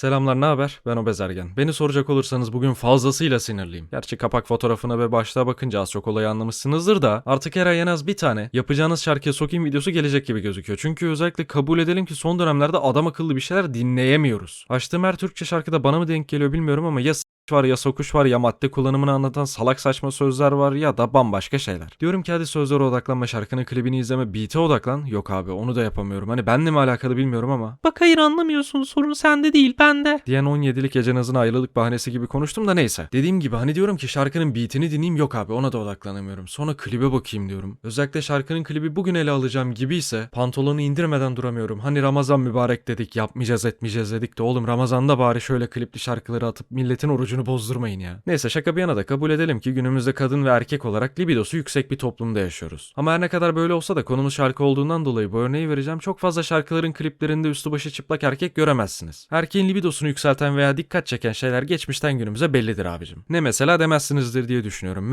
Selamlar ne haber? Ben Obez Ergen. Beni soracak olursanız bugün fazlasıyla sinirliyim. Gerçi kapak fotoğrafına ve başlığa bakınca az çok olayı anlamışsınızdır da artık her ay en az bir tane yapacağınız şarkıya sokayım videosu gelecek gibi gözüküyor. Çünkü özellikle kabul edelim ki son dönemlerde adam akıllı bir şeyler dinleyemiyoruz. Açtığım her Türkçe şarkıda bana mı denk geliyor bilmiyorum ama ya var ya sokuş var ya madde kullanımını anlatan salak saçma sözler var ya da bambaşka şeyler. Diyorum ki hadi sözlere odaklanma şarkının klibini izleme beat'e odaklan. Yok abi onu da yapamıyorum. Hani benle mi alakalı bilmiyorum ama. Bak hayır anlamıyorsun sorun sende değil bende. Diyen 17'lik gece nazına ayrılık bahanesi gibi konuştum da neyse. Dediğim gibi hani diyorum ki şarkının beat'ini dinleyeyim yok abi ona da odaklanamıyorum. Sonra klibe bakayım diyorum. Özellikle şarkının klibi bugün ele alacağım gibi ise pantolonu indirmeden duramıyorum. Hani Ramazan mübarek dedik yapmayacağız etmeyeceğiz dedik de oğlum Ramazan'da bari şöyle klipli şarkıları atıp milletin orucunu bozdurmayın ya. Neyse şaka bir yana da kabul edelim ki günümüzde kadın ve erkek olarak libidosu yüksek bir toplumda yaşıyoruz. Ama her ne kadar böyle olsa da konumuz şarkı olduğundan dolayı bu örneği vereceğim. Çok fazla şarkıların kliplerinde üstü başı çıplak erkek göremezsiniz. Erkeğin libidosunu yükselten veya dikkat çeken şeyler geçmişten günümüze bellidir abicim. Ne mesela demezsinizdir diye düşünüyorum.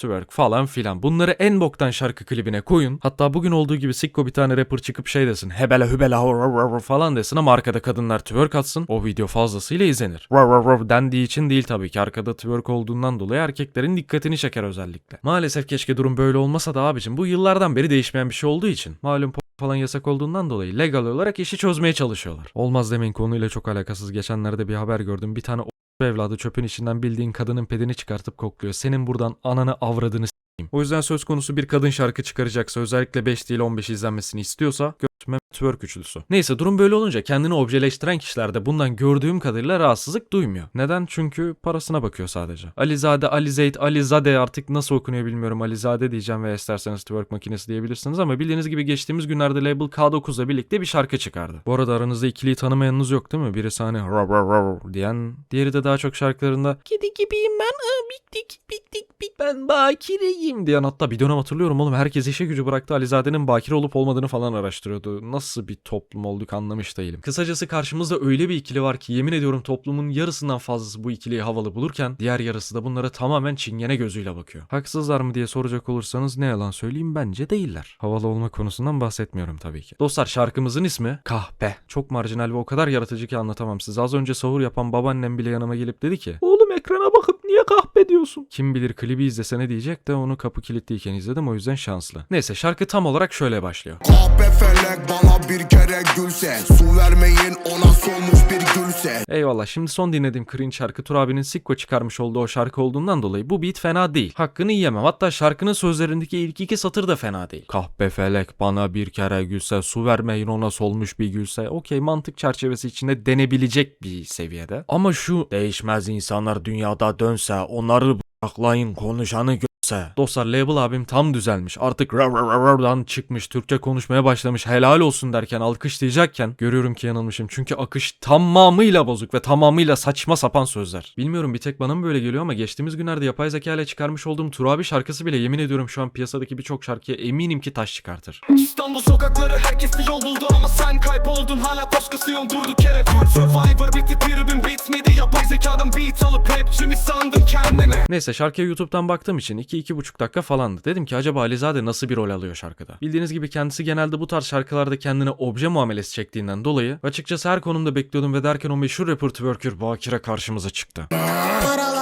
Twerk falan filan. Bunları en boktan şarkı klibine koyun. Hatta bugün olduğu gibi sikko bir tane rapper çıkıp şey desin. Hebele hübele falan desin ama arkada kadınlar twerk atsın. O video fazlasıyla izlenir. Dendiği için değil tabii ki. Arkada twerk olduğundan dolayı erkeklerin dikkatini çeker özellikle. Maalesef keşke durum böyle olmasa da abicim. Bu yıllardan beri değişmeyen bir şey olduğu için. Malum falan yasak olduğundan dolayı legal olarak işi çözmeye çalışıyorlar. Olmaz demeyin konuyla çok alakasız. Geçenlerde bir haber gördüm. Bir tane o evladı çöpün içinden bildiğin kadının pedini çıkartıp kokluyor. Senin buradan ananı avradını s**eyim. O yüzden söz konusu bir kadın şarkı çıkaracaksa özellikle 5 değil 15 izlenmesini istiyorsa twerk üçlüsü. Neyse durum böyle olunca kendini objeleştiren kişilerde bundan gördüğüm kadarıyla rahatsızlık duymuyor. Neden? Çünkü parasına bakıyor sadece. Alizade, Alizade, Alizade artık nasıl okunuyor bilmiyorum. Alizade diyeceğim veya isterseniz twerk makinesi diyebilirsiniz ama bildiğiniz gibi geçtiğimiz günlerde label K9'la birlikte bir şarkı çıkardı. Bu arada aranızda ikiliyi tanımayanınız yok değil mi? Birisi hani rav rav rav diyen, diğeri de daha çok şarkılarında kedi gibiyim ben, aa, bittik, bittik, bit ben bakireyim diyen hatta bir dönem hatırlıyorum oğlum herkes işe gücü bıraktı Alizade'nin bakire olup olmadığını falan araştırıyordu. Nasıl bir toplum olduk anlamış değilim. Kısacası karşımızda öyle bir ikili var ki yemin ediyorum toplumun yarısından fazlası bu ikiliyi havalı bulurken diğer yarısı da bunlara tamamen çingene gözüyle bakıyor. Haksızlar mı diye soracak olursanız ne yalan söyleyeyim bence değiller. Havalı olma konusundan bahsetmiyorum tabii ki. Dostlar şarkımızın ismi Kahpe. Çok marjinal ve o kadar yaratıcı ki anlatamam size. Az önce sahur yapan babaannem bile yanıma gelip dedi ki Oğlum ekrana bakıp niye kahpe diyorsun? Kim bilir klibi izlese ne diyecek de onu kapı kilitliyken izledim o yüzden şanslı. Neyse şarkı tam olarak şöyle başlıyor. Kahpe felek bana bir kere gülse Su vermeyin ona solmuş bir gülse Eyvallah şimdi son dinlediğim cringe şarkı Tur abinin Sikko çıkarmış olduğu o şarkı olduğundan dolayı bu beat fena değil. Hakkını yiyemem hatta şarkının sözlerindeki ilk iki satır da fena değil. Kahpe felek bana bir kere gülse su vermeyin ona solmuş bir gülse. Okey mantık çerçevesi içinde denebilecek bir seviyede. Ama şu değişmez insanlar dünyada dönse onları bıraklayın konuşanı görse. Dostlar label abim tam düzelmiş. Artık rav rav rav rav'dan çıkmış. Türkçe konuşmaya başlamış. Helal olsun derken alkışlayacakken görüyorum ki yanılmışım. Çünkü akış tamamıyla bozuk ve tamamıyla saçma sapan sözler. Bilmiyorum bir tek bana mı böyle geliyor ama geçtiğimiz günlerde yapay zeka ile çıkarmış olduğum Turabi şarkısı bile yemin ediyorum şu an piyasadaki birçok şarkıya eminim ki taş çıkartır. İstanbul sokakları herkes yol buldu kayboldun hala başkasıyım durduk yere Survivor bitti tribün bitmedi yapay zekadan beat alıp rapçi mi sandın Neyse şarkıya YouTube'dan baktığım için 2-2,5 dakika falandı. Dedim ki acaba Alizade nasıl bir rol alıyor şarkıda? Bildiğiniz gibi kendisi genelde bu tarz şarkılarda kendine obje muamelesi çektiğinden dolayı açıkçası her konumda bekliyordum ve derken o meşhur rapper twerker Bakire karşımıza çıktı.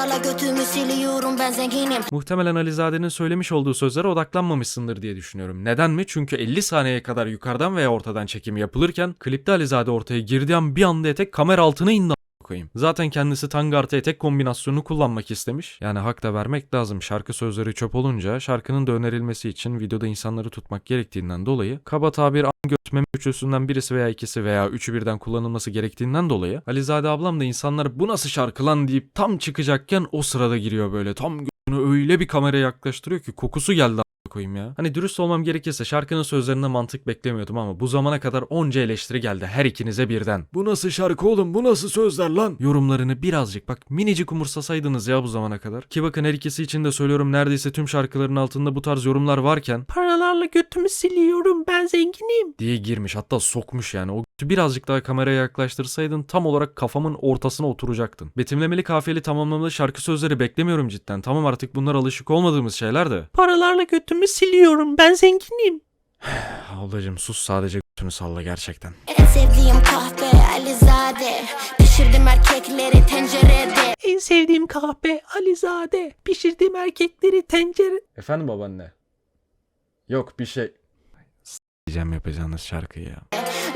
Paralarla götümü siliyorum ben zenginim Muhtemelen Alizade'nin söylemiş olduğu sözlere odaklanmamışsındır diye düşünüyorum. Neden mi? Çünkü 50 saniyeye kadar yukarıdan veya ortadan çekim yapılırken klipte Alizade ortaya girdiği an bir anda etek kamera altına indi koyayım. Zaten kendisi tanga artı etek kombinasyonunu kullanmak istemiş. Yani hak da vermek lazım. Şarkı sözleri çöp olunca şarkının da önerilmesi için videoda insanları tutmak gerektiğinden dolayı kaba tabir an götmeme üçlüsünden birisi veya ikisi veya üçü birden kullanılması gerektiğinden dolayı Alizade ablam da insanlar bu nasıl şarkı lan deyip tam çıkacakken o sırada giriyor böyle tam öyle bir kameraya yaklaştırıyor ki kokusu geldi koyayım ya. Hani dürüst olmam gerekirse şarkının sözlerinde mantık beklemiyordum ama bu zamana kadar onca eleştiri geldi her ikinize birden. Bu nasıl şarkı oğlum bu nasıl sözler lan? Yorumlarını birazcık bak minicik umursasaydınız ya bu zamana kadar. Ki bakın her ikisi için de söylüyorum neredeyse tüm şarkıların altında bu tarz yorumlar varken paralarla götümü siliyorum ben zenginim diye girmiş hatta sokmuş yani. O birazcık daha kameraya yaklaştırsaydın tam olarak kafamın ortasına oturacaktın. Betimlemeli kafiyeli tamamlamalı şarkı sözleri beklemiyorum cidden. Tamam artık bunlar alışık olmadığımız şeyler de. Paralarla götümü siliyorum ben zenginim. Ablacım sus sadece götünü salla gerçekten. En sevdiğim kahve Alizade Pişirdim erkekleri tencerede En sevdiğim kahpe Alizade. Pişirdiğim erkekleri tencere... Efendim babaanne? Yok bir şey. S- diyeceğim yapacağınız şarkıyı ya.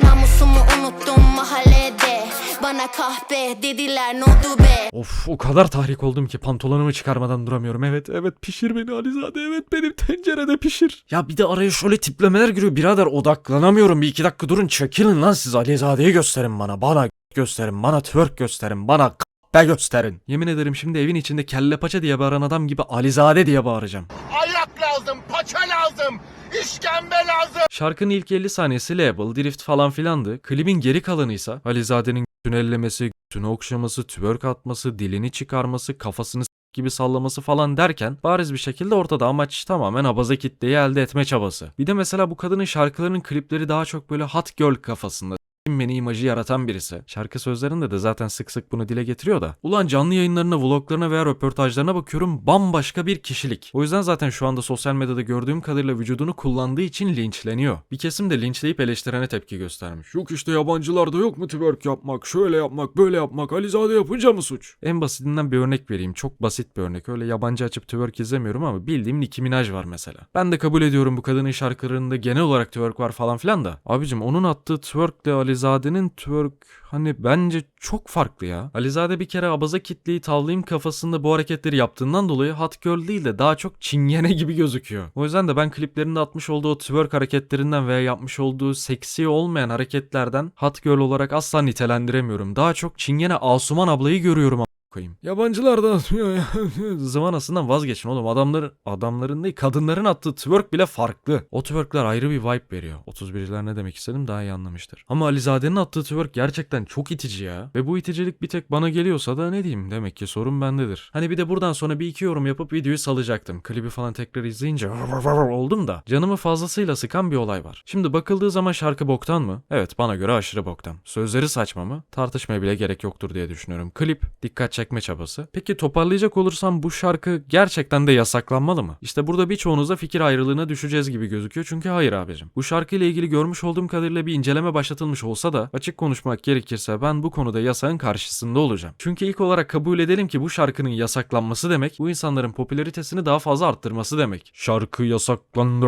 Namusumu unuttum mahallede Bana kahpe dediler ne oldu be Of o kadar tahrik oldum ki pantolonumu çıkarmadan duramıyorum. Evet evet pişir beni Alizade evet benim tencerede pişir. Ya bir de araya şöyle tiplemeler giriyor birader odaklanamıyorum. Bir iki dakika durun çekilin lan siz Alizade'yi gösterin bana. Bana gösterin bana twerk gösterin bana be gösterin. Yemin ederim şimdi evin içinde kelle paça diye bağıran adam gibi Alizade diye bağıracağım. Ayak lazım, paça lazım, işkembe lazım. Şarkının ilk 50 saniyesi label, drift falan filandı. Klibin geri kalanıysa Alizade'nin götünü ellemesi, götünü okşaması, twerk atması, dilini çıkarması, kafasını gibi sallaması falan derken bariz bir şekilde ortada amaç tamamen abaza kitleyi elde etme çabası. Bir de mesela bu kadının şarkılarının klipleri daha çok böyle hot girl kafasında beni imajı yaratan birisi. Şarkı sözlerinde de zaten sık sık bunu dile getiriyor da. Ulan canlı yayınlarına, vloglarına veya röportajlarına bakıyorum bambaşka bir kişilik. O yüzden zaten şu anda sosyal medyada gördüğüm kadarıyla vücudunu kullandığı için linçleniyor. Bir kesim de linçleyip eleştirene tepki göstermiş. Yok işte yabancılarda yok mu twerk yapmak, şöyle yapmak, böyle yapmak, Alizade yapınca mı suç? En basitinden bir örnek vereyim. Çok basit bir örnek. Öyle yabancı açıp twerk izlemiyorum ama bildiğim Nicki Minaj var mesela. Ben de kabul ediyorum bu kadının şarkılarında genel olarak twerk var falan filan da. Abicim onun attığı twerkle Alizade'nin twerk hani bence çok farklı ya. Alizade bir kere abaza kitleyi tavlayayım kafasında bu hareketleri yaptığından dolayı hot girl değil de daha çok çingene gibi gözüküyor. O yüzden de ben kliplerinde atmış olduğu twerk hareketlerinden veya yapmış olduğu seksi olmayan hareketlerden hot girl olarak asla nitelendiremiyorum. Daha çok çingene Asuman ablayı görüyorum koyayım. Yabancılar da atmıyor ya. Zıvanasından vazgeçin oğlum. Adamların, adamların değil kadınların attığı twerk bile farklı. O twerkler ayrı bir vibe veriyor. 31'ler ne demek istedim daha iyi anlamıştır. Ama Alizade'nin attığı twerk gerçekten çok itici ya. Ve bu iticilik bir tek bana geliyorsa da ne diyeyim demek ki sorun bendedir. Hani bir de buradan sonra bir iki yorum yapıp videoyu salacaktım. Klibi falan tekrar izleyince oldum da. Canımı fazlasıyla sıkan bir olay var. Şimdi bakıldığı zaman şarkı boktan mı? Evet bana göre aşırı boktan. Sözleri saçma mı? Tartışmaya bile gerek yoktur diye düşünüyorum. Klip dikkat çekme çabası. Peki toparlayacak olursam bu şarkı gerçekten de yasaklanmalı mı? İşte burada birçoğunuzda fikir ayrılığına düşeceğiz gibi gözüküyor çünkü hayır abicim. Bu şarkıyla ilgili görmüş olduğum kadarıyla bir inceleme başlatılmış olsa da açık konuşmak gerekirse ben bu konuda yasağın karşısında olacağım. Çünkü ilk olarak kabul edelim ki bu şarkının yasaklanması demek bu insanların popülaritesini daha fazla arttırması demek. Şarkı yasaklandı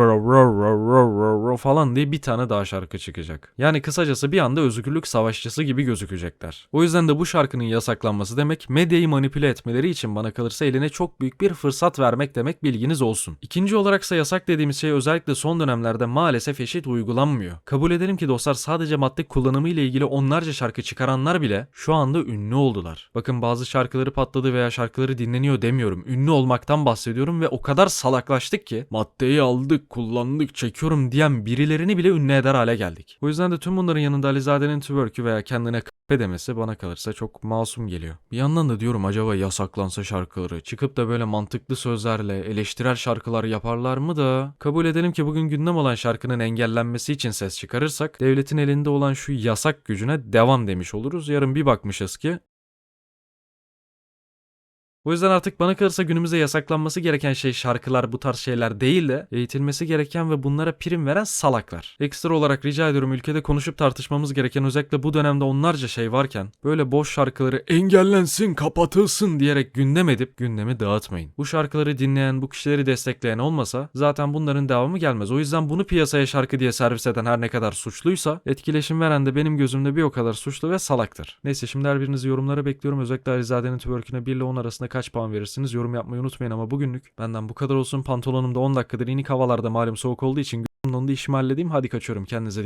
falan diye bir tane daha şarkı çıkacak. Yani kısacası bir anda özgürlük savaşçısı gibi gözükecekler. O yüzden de bu şarkının yasaklanması demek medyayı manipüle etmeleri için bana kalırsa eline çok büyük bir fırsat vermek demek bilginiz olsun. İkinci olaraksa yasak dediğimiz şey özellikle son dönemlerde maalesef eşit uygulanmıyor. Kabul edelim ki dostlar sadece madde kullanımı ile ilgili onlarca şarkı çıkaranlar bile şu anda ünlü oldular. Bakın bazı şarkıları patladı veya şarkıları dinleniyor demiyorum. Ünlü olmaktan bahsediyorum ve o kadar salaklaştık ki maddeyi aldık, kullandık, çekiyorum diyen birilerini bile ünlü eder hale geldik. O yüzden de tüm bunların yanında Alizade'nin twerk'ü veya kendine k***e demesi bana kalırsa çok masum geliyor. Bir yandan da diyorum acaba yasaklansa şarkıları çıkıp da böyle mantıklı sözlerle eleştirel şarkılar yaparlar mı da kabul edelim ki bugün gündem olan şarkının engellenmesi için ses çıkarırsak devletin elinde olan şu yasak gücüne devam demiş oluruz. Yarın bir bakmışız ki o yüzden artık bana kalırsa günümüzde yasaklanması gereken şey şarkılar bu tarz şeyler değil de eğitilmesi gereken ve bunlara prim veren salaklar. Ekstra olarak rica ediyorum ülkede konuşup tartışmamız gereken özellikle bu dönemde onlarca şey varken böyle boş şarkıları engellensin kapatılsın diyerek gündem edip gündemi dağıtmayın. Bu şarkıları dinleyen bu kişileri destekleyen olmasa zaten bunların devamı gelmez. O yüzden bunu piyasaya şarkı diye servis eden her ne kadar suçluysa etkileşim veren de benim gözümde bir o kadar suçlu ve salaktır. Neyse şimdi her birinizi yorumlara bekliyorum. Özellikle Alizade'nin twerk'üne 1 ile 10 arasında kaç puan verirsiniz? Yorum yapmayı unutmayın ama bugünlük benden bu kadar olsun. Pantolonumda 10 dakikadır inik havalarda malum soğuk olduğu için dondu işimi halledeyim. Hadi kaçıyorum. Kendinize